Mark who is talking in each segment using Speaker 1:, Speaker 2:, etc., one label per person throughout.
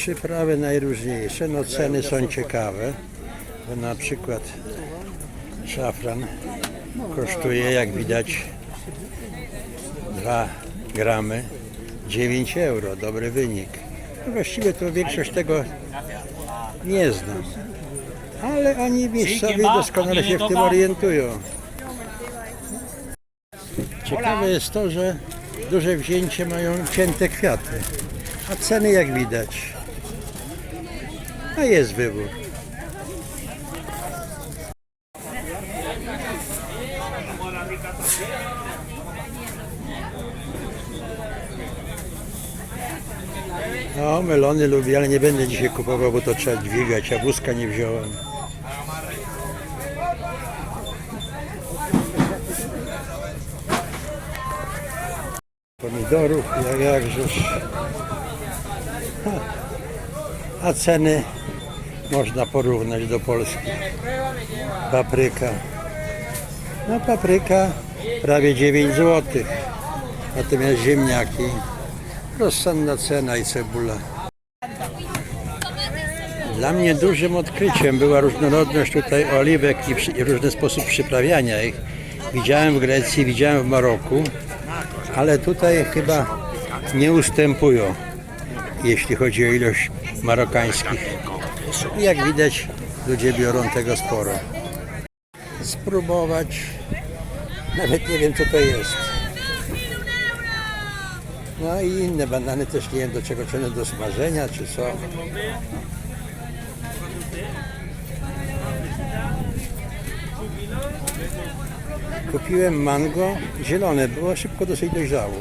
Speaker 1: Przyprawy najróżniejsze, no ceny są ciekawe, bo na przykład szafran kosztuje, jak widać, 2 gramy 9 euro, dobry wynik. No właściwie to większość tego nie zna, ale oni miejscowi doskonale się w tym orientują. Ciekawe jest to, że duże wzięcie mają cięte kwiaty, a ceny jak widać. A jest wybór. No, melony lubię, ale nie będę dzisiaj kupował, bo to trzeba dźwigać, a wózka nie wziąłem. Pomidorów, jak, jakżeż. A ceny można porównać do Polski. Papryka. No papryka prawie 9 zł. Natomiast ziemniaki rozsądna cena i cebula. Dla mnie dużym odkryciem była różnorodność tutaj oliwek i, przy, i różny sposób przyprawiania ich. Widziałem w Grecji, widziałem w Maroku, ale tutaj chyba nie ustępują, jeśli chodzi o ilość marokańskich. I Jak widać, ludzie biorą tego sporo. Spróbować, nawet nie wiem co to jest. No i inne banany też nie wiem do czego, czy one do smażenia, czy co. Kupiłem mango zielone, było szybko dosyć dojrzało.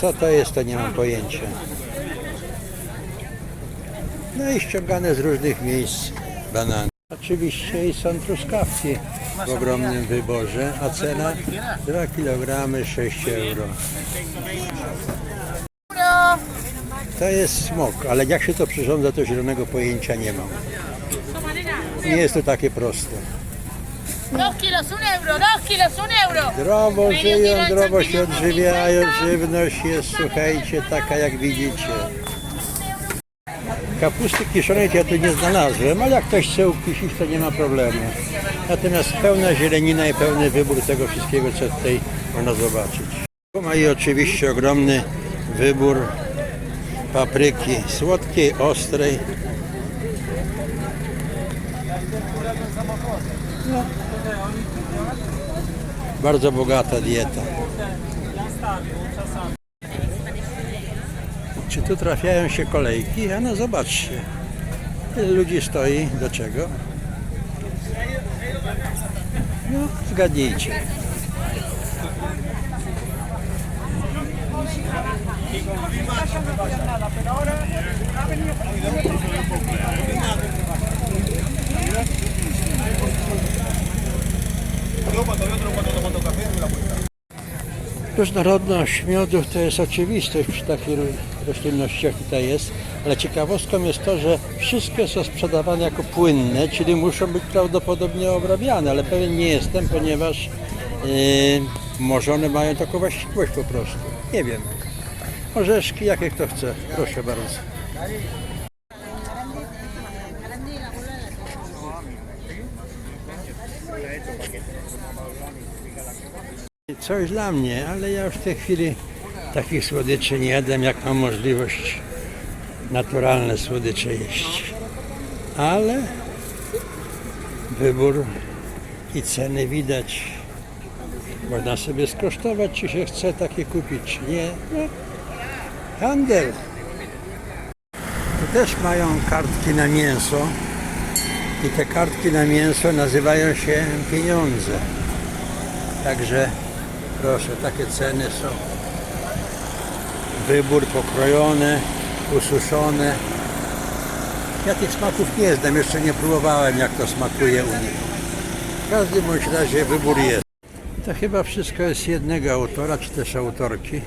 Speaker 1: Co to jest, to nie mam pojęcia. No i ściągane z różnych miejsc banany. Oczywiście i są truskawki w ogromnym wyborze, a cena 2 kg 6 euro. To jest smok, ale jak się to przyrządza, to zielonego pojęcia nie mam. Nie jest to takie proste.
Speaker 2: Dos kilos, un euro, dos kilos, un euro.
Speaker 1: Zdrowo żyją, zdrowo się odżywiają, żywność jest, słuchajcie, taka jak widzicie. Kapusty kiszonej to ja tu nie znalazłem, ale jak ktoś chce ukisić, to nie ma problemu. Natomiast pełna zielenina i pełny wybór tego wszystkiego, co tutaj można zobaczyć. Ma i oczywiście ogromny wybór papryki słodkiej, ostrej. Bardzo bogata dieta. Czy tu trafiają się kolejki? A no zobaczcie. Tyle ludzi stoi. Do czego? No, zgadnijcie. Różnorodność miodów to jest oczywistość przy takich roślinnościach tutaj jest, ale ciekawostką jest to, że wszystkie są sprzedawane jako płynne, czyli muszą być prawdopodobnie obrabiane, ale pewien nie jestem, ponieważ yy, może one mają taką właściwość po prostu. Nie wiem. Orzeszki, jakie kto chce. Proszę bardzo. Coś dla mnie, ale ja już w tej chwili takich słodyczy nie jadam, jak mam możliwość naturalne słodycze jeść. Ale wybór i ceny widać. Można sobie skosztować, czy się chce takie kupić, czy nie. No, handel. Tu też mają kartki na mięso. I te kartki na mięso nazywają się pieniądze. Także proszę, takie ceny są. Wybór pokrojone, ususzone. Ja tych smaków nie znam, jeszcze nie próbowałem jak to smakuje u nich. W każdym bądź razie wybór jest. To chyba wszystko jest jednego autora, czy też autorki.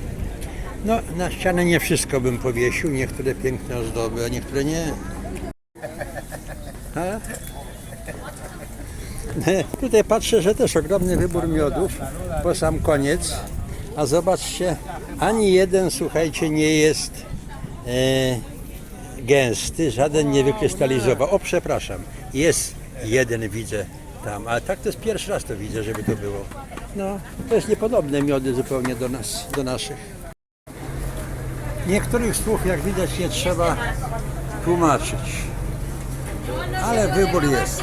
Speaker 1: No, na ścianę nie wszystko bym powiesił, niektóre piękne ozdoby, a niektóre nie. Tutaj patrzę, że też ogromny wybór miodów, po sam koniec, A zobaczcie, ani jeden, słuchajcie, nie jest e, gęsty, żaden nie wykrystalizował. O, przepraszam, jest jeden, widzę tam, ale tak to jest pierwszy raz to widzę, żeby to było. No, to jest niepodobne miody zupełnie do nas, do naszych. Niektórych słów, jak widać, nie trzeba tłumaczyć, ale wybór jest.